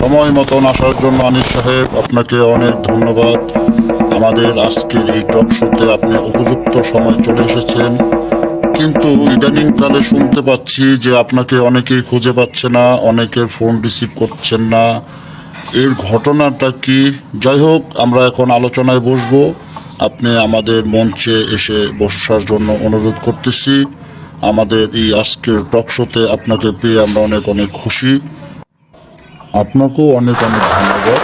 সময় মতন আসার জন্য আনিস সাহেব, আপনাকে অনেক ধন্যবাদ। আমাদের আজকের এই টক শোতে আপনি উপযুক্ত সময় চলে এসেছেন। কিন্তু ইদানিংকালে শুনতে পাচ্ছি যে আপনাকে অনেকেই খুঁজে পাচ্ছে না, অনেকের ফোন রিসিভ করছেন না। এর ঘটনাটা কি? যাই হোক, আমরা এখন আলোচনায় বসবো। আপনি আমাদের মঞ্চে এসে বসার জন্য অনুরোধ করতেছি। আমাদের এই আজকের টক শোতে আপনাকে পেয়ে আমরা অনেক অনেক খুশি। আপনাকেও অনেক অনেক ধন্যবাদ।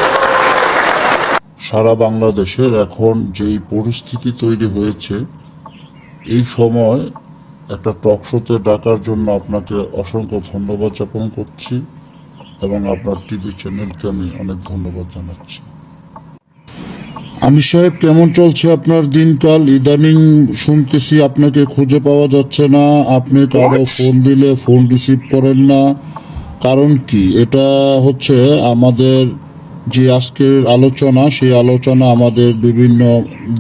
সারা বাংলাদেশের এখন যেই পরিস্থিতি তৈরি হয়েছে এই সময় একটা টক শোতে ডাকার জন্য আপনাকে অসংখ্য ধন্যবাদ জ্ঞাপন করছি এবং আপনার টিভি চ্যানেলকে আমি অনেক ধন্যবাদ জানাচ্ছি। আমি সাহেব কেমন চলছে আপনার দিনকাল? ইদানিং শুনতেছি আপনাকে খুঁজে পাওয়া যাচ্ছে না। আপনি কারও ফোন দিলে ফোন রিসিভ করেন না। কারণ কি? এটা হচ্ছে আমাদের যে আজকের আলোচনা, সেই আলোচনা আমাদের বিভিন্ন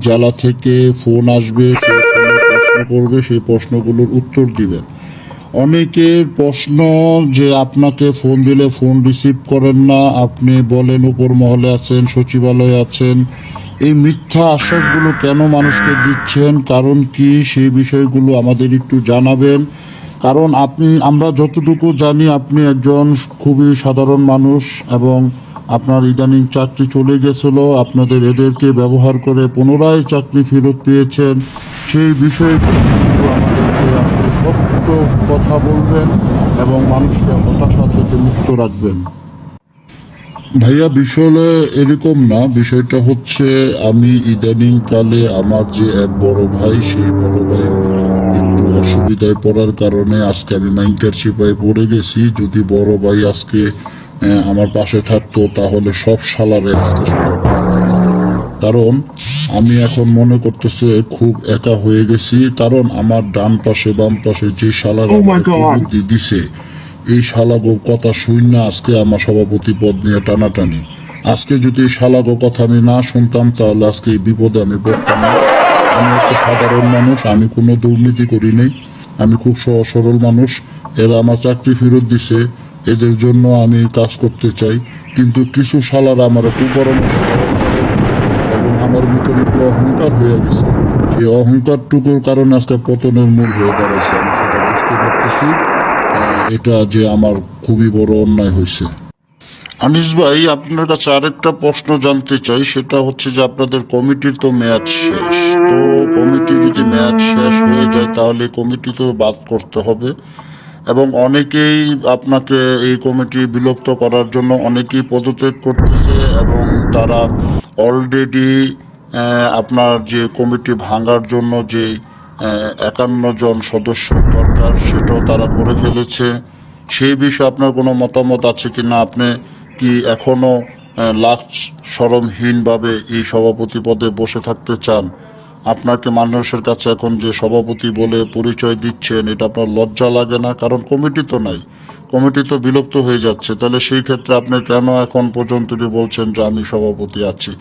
জেলা থেকে ফোন আসবে প্রশ্ন করবে, সেই প্রশ্নগুলোর উত্তর দিবেন অনেকের প্রশ্ন যে আপনাকে ফোন দিলে ফোন রিসিভ করেন না, আপনি বলেন উপর মহলে আছেন, সচিবালয়ে আছেন, এই মিথ্যা আশ্বাসগুলো কেন মানুষকে দিচ্ছেন? কারণ কি? সেই বিষয়গুলো আমাদের একটু জানাবেন। কারণ আপনি, আমরা যতটুকু জানি আপনি একজন খুবই সাধারণ মানুষ এবং আপনার ইদানিং চাকরি চলে গেছিল, আপনাদের এদেরকে ব্যবহার করে পুনরায় চাকরি ফেরত পেয়েছেন। সেই বিষয়ে আমাদেরকে আজকে সত্য কথা বলবেন এবং মানুষকে হতাশা থেকে মুক্ত রাখবেন। ভাইয়া বিষয়টা এরকম না। বিষয়টা হচ্ছে আমি ইদানিং কালে আমার যে এক বড় ভাই সেই বড় ভাই একটু অসুবিধায় পড়ার কারণে আজকে আমি মাইন্টার সিপাই পড়ে গেছি। যদি বড় ভাই আজকে আমার পাশে থাকতো তাহলে সব সালারে আজকে কারণ আমি এখন মনে করতেছে খুব একা হয়ে গেছি। কারণ আমার ডান পাশে বাম পাশে যে শালার Oh দিছে এই শালাগো কথা শূন্য আজকে আমার সভাপতি পদ নিয়ে টানাটানি। আজকে যদি এই শালাগো কথা আমি না শুনতাম, তাহলে আজকে এই বিপদে আমি পড়তাম না। আমি একটা সাধারণ মানুষ, আমি কোনো দুর্নীতি করি নাই। আমি খুব সহজ সরল মানুষ। এরা আমার চাকরি ফেরত দিছে, এদের জন্য আমি কাজ করতে চাই। কিন্তু কিছু শালার আমার কুপরামর্শ এবং আমার ভিতরে একটু অহংকার হয়ে গেছে। সেই অহংকারটুকুর কারণে আজকে পতনের মূল হয়ে দাঁড়াইছে। আমি সেটা বুঝতে পারতেছি। এটা যে আমার খুবই বড় অন্যায় হয়েছে। আনিস ভাই, আপনার কাছে আরেকটা প্রশ্ন জানতে চাই, সেটা হচ্ছে যে আপনাদের কমিটির তো মেয়াদ শেষ। তো কমিটি যদি মেয়াদ শেষ হয়ে যায়, তাহলে কমিটি তো বাদ করতে হবে। এবং অনেকেই আপনাকে এই কমিটি বিলুপ্ত করার জন্য অনেকেই পদত্যাগ করতেছে এবং তারা অলরেডি আপনার যে কমিটি ভাঙার জন্য যে একান্ন জন সদস্য দরকার, সেটাও তারা করে ফেলেছে। সেই বিষয়ে আপনার কোনো মতামত আছে কি না আপনি কি এখনও লাস্ট সরমহীনভাবে এই সভাপতি পদে বসে থাকতে চান? আপনাকে মানুষের কাছে এখন যে সভাপতি বলে পরিচয় দিচ্ছেন, এটা আপনার লজ্জা লাগে না? কারণ কমিটি তো নাই। কমিটি তো বিলুপ্ত হয়ে যাচ্ছে। তাহলে সেই ক্ষেত্রে আপনি কেন এখন পর্যন্ত বলছেন যে আমি সভাপতি আছি?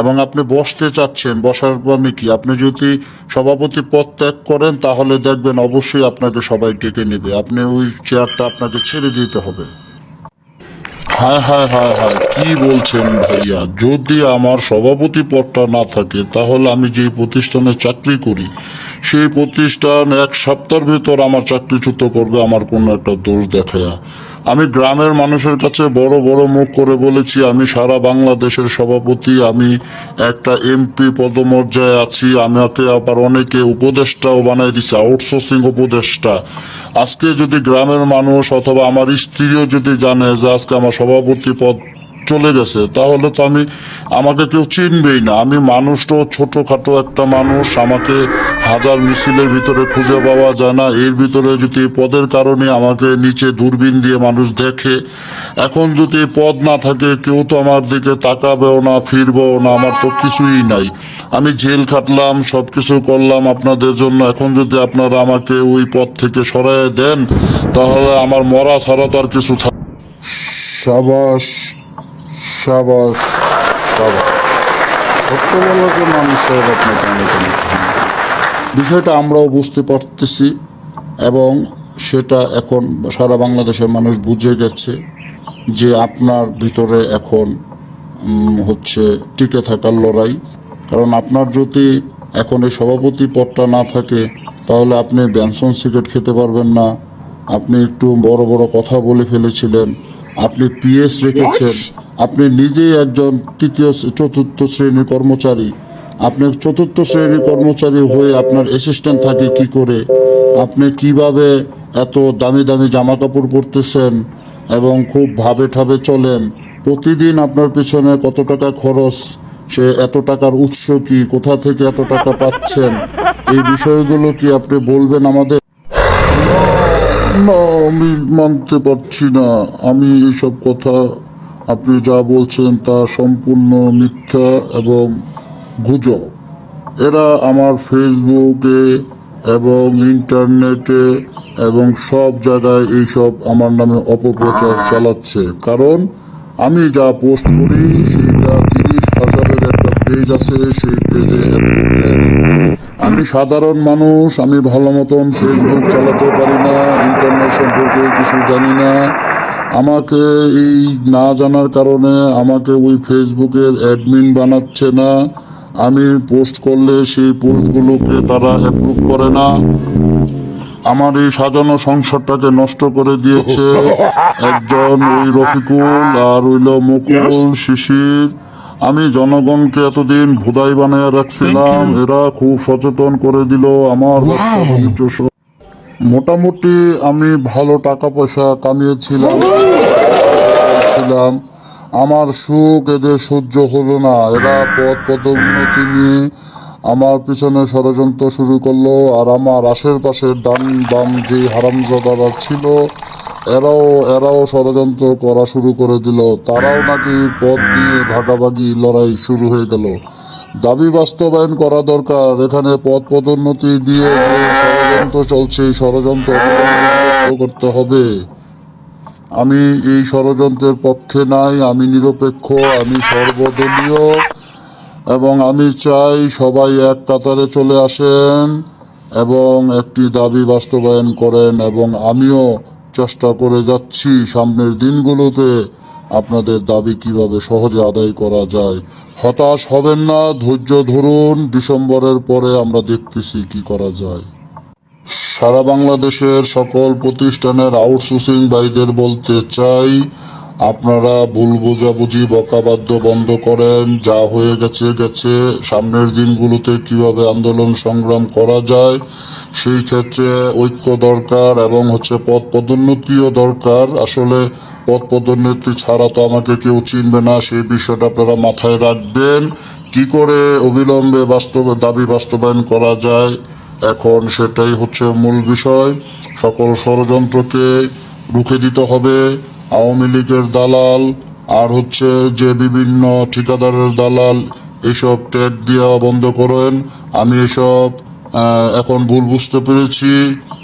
এবং আপনি বসতে চাচ্ছেন, বসার মানে কি? আপনি যদি সভাপতি পদ ত্যাগ করেন, তাহলে দেখবেন অবশ্যই আপনাকে সবাই ডেকে নেবে। আপনি ওই চেয়ারটা আপনাকে ছেড়ে দিতে হবে। হায় হায় হায় হায়, কি বলছেন ভাইয়া? যদি আমার সভাপতি পদটা না থাকে, তাহলে আমি যে প্রতিষ্ঠানে চাকরি করি, সেই প্রতিষ্ঠান এক সপ্তাহের ভিতর আমার চাকরিচ্যুত করবে, আমার কোনো একটা দোষ দেখায়া। আমি গ্রামের মানুষের কাছে বড় বড় মুখ করে বলেছি, আমি সারা বাংলাদেশের সভাপতি, আমি একটা এমপি পদমর্যায় আছি, আমাকে আবার অনেকে উপদেষ্টাও বানাই দিছে আউটসোর্সিং উপদেষ্টা। আজকে যদি গ্রামের মানুষ অথবা আমার স্ত্রীও যদি জানে যে আজকে আমার সভাপতি পদ চলে গেছে, তাহলে তো আমি, আমাকে কেউ চিনবেই না। আমি মানুষটাও ছোটোখাটো একটা মানুষ, আমাকে হাজার মিছিলের ভিতরে খুঁজে পাওয়া যায় না। এর ভিতরে যদি পদের কারণে আমাকে নিচে দূরবীন দিয়ে মানুষ দেখে, এখন যদি পদ না থাকে, কেউ তো আমার দিকে তাকাবেও না, ফিরবেও না, আমার তো কিছুই নাই। আমি জেল খাটলাম সব কিছু করলাম আপনাদের জন্য। এখন যদি আপনারা আমাকে ওই পদ থেকে সরাই দেন, তাহলে আমার মরা ছাড়া তো আর কিছু থাক সাবাস। সাবাস সাবাস। সত্য বলার জন্য আমি আপনাকে অনেক অনেক বিষয়টা আমরাও বুঝতে পারতেছি এবং সেটা এখন সারা বাংলাদেশের মানুষ বুঝে গেছে যে আপনার ভিতরে এখন হচ্ছে টিকে থাকার লড়াই। কারণ আপনার যদি এখন এই সভাপতি পদটা না থাকে, তাহলে আপনি ব্যানসন সিগারেট খেতে পারবেন না। আপনি একটু বড় বড় কথা বলে ফেলেছিলেন। আপনি পিএস রেখেছেন। আপনি নিজেই একজন তৃতীয় চতুর্থ শ্রেণির কর্মচারী। আপনি চতুর্থ শ্রেণির কর্মচারী হয়ে আপনার অ্যাসিস্ট্যান্ট থাকে কি করে? আপনি কীভাবে এত দামি দামি জামা কাপড় পরতেছেন এবং খুব ভাবে ঠাবে চলেন? প্রতিদিন আপনার পিছনে কত টাকা খরচ? সে এত টাকার উৎস কি? কোথা থেকে এত টাকা পাচ্ছেন? এই বিষয়গুলো কি আপনি বলবেন আমাদের? না, আমি মানতে পারছি না। আমি এইসব কথা আপনি যা বলছেন তা সম্পূর্ণ মিথ্যা এবং গুজব। এরা আমার ফেসবুকে এবং ইন্টারনেটে এবং সব জায়গায় এইসব আমার নামে অপপ্রচার চালাচ্ছে। কারণ আমি যা পোস্ট করি, সেটা তিরিশ হাজারের একটা পেজ আছে, সেই পেজে আমি সাধারণ মানুষ আমি ভালো মতন ফেসবুক চালাতে পারি না ইন্টারনেট সম্পর্কে কিছু জানি না। আমাকে এই না জানার কারণে আমাকে ওই ফেসবুকের অ্যাডমিন বানাচ্ছে না। আমি পোস্ট করলে সেই পোস্টগুলোকে তারা অ্যাপ্রুভ করে না। আমার এই সাজানো সংসারটাকে নষ্ট করে দিয়েছে। একজন ওই রফিকুল আর হইল মুকুল শিশির। আমি জনগণকে এতদিন ভোদাই বানায় রাখছিলাম। এরা খুব সচেতন করে দিল আমার মোটামুটি আমি ভালো টাকা পয়সা কামিয়েছিলাম। ছিলাম। আমার সুখ এদের সহ্য হলো না। এরা পদ পদোন্নতি নিয়ে আমার পিছনে ষড়যন্ত্র শুরু করল। আর আমার আশেপাশের ডান বাম যে হারামজাদারা ছিল এরাও এরাও ষড়যন্ত্র করা শুরু করে দিল। তারাও নাকি পথ নিয়ে ভাগাভাগি লড়াই শুরু হয়ে গেল। দাবি বাস্তবায়ন করা দরকার। এখানে পদ পদোন্নতি দিয়ে যে ষড়যন্ত্র চলছে ষড়যন্ত্র করতে হবে। আমি এই ষড়যন্ত্রের পক্ষে নাই, আমি নিরপেক্ষ, আমি সর্বদলীয়, এবং আমি চাই সবাই এক কাতারে চলে আসেন এবং একটি দাবি বাস্তবায়ন করেন, এবং আমিও চেষ্টা করে যাচ্ছি সামনের দিনগুলোতে। আপনাদের দাবি কীভাবে সহজে আদায় করা যায়? হতাশ হবেন না, ধৈর্য ধরুন, ডিসেম্বরের পরে আমরা দেখতেছি কি করা যায়। সারা বাংলাদেশের সকল প্রতিষ্ঠানের আউটসোর্সিং ভাইদের বলতে চাই আপনারা ভুল বোঝাবুঝি, বকাবাদ্য বন্ধ করেন, যা হয়ে গেছে গেছে। সামনের দিনগুলোতে কীভাবে আন্দোলন সংগ্রাম করা যায়, সেই ক্ষেত্রে ঐক্য দরকার এবং হচ্ছে পদ পদোন্নতিও দরকার। আসলে পদ পদোন্নতি ছাড়া তো আমাকে কেউ চিনবে না, সেই বিষয়টা আপনারা মাথায় রাখবেন। কি করে অবিলম্বে বাস্তব, দাবি বাস্তবায়ন করা যায়, এখন সেটাই হচ্ছে মূল বিষয়। সকল ষড়যন্ত্রকে রুখে দিতে হবে। আওয়ামী লীগের দালাল, আর হচ্ছে যে বিভিন্ন ঠিকাদারের দালাল, এসব ট্যাগ দেওয়া বন্ধ করেন। আমি এসব এখন ভুল বুঝতে পেরেছি।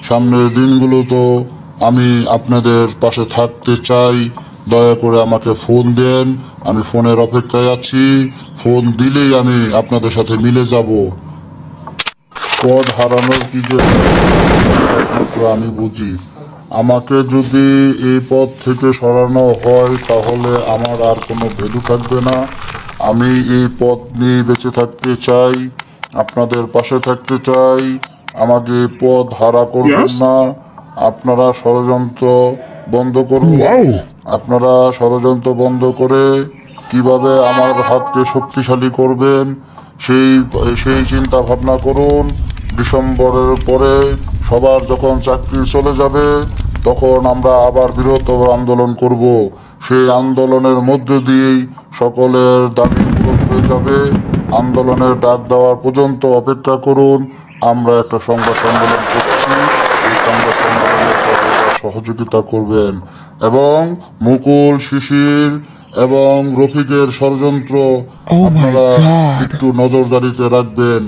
সামনের দিনগুলো তো আমি আপনাদের পাশে থাকতে চাই। দয়া করে আমাকে ফোন দেন। আমি ফোনের অপেক্ষায় আছি। ফোন দিলেই আমি আপনাদের সাথে মিলে যাব। পদ হারানোর কি যে একমাত্র আমি বুঝি। আমাকে যদি এই পদ থেকে সরানো হয় তাহলে আমার আর কোনো ভ্যালু থাকবে না। আমি এই পদ নিয়ে বেঁচে থাকতে চাই আপনাদের পাশে থাকতে চাই। আমাকে এই পদ হারা করবেন না। আপনারা ষড়যন্ত্র বন্ধ করুন। আপনারা ষড়যন্ত্র বন্ধ করে কীভাবে আমার হাতকে শক্তিশালী করবেন সেই সেই চিন্তা ভাবনা করুন। ডিসেম্বরের পরে সবার যখন চাকরি চলে যাবে তখন আমরা আবার বৃহত্তর আন্দোলন করব। সেই আন্দোলনের মধ্য দিয়েই সকলের দাবি পূরণ হয়ে যাবে। আন্দোলনের ডাক দেওয়া পর্যন্ত অপেক্ষা করুন। আমরা একটা সংবাদ সম্মেলন করছি। এই সংবাদ সম্মেলনে সহযোগিতা করবেন এবং মুকুল শিশির এবং রফিকের ষড়যন্ত্র Oh আপনারা একটু নজরদারিতে রাখবেন।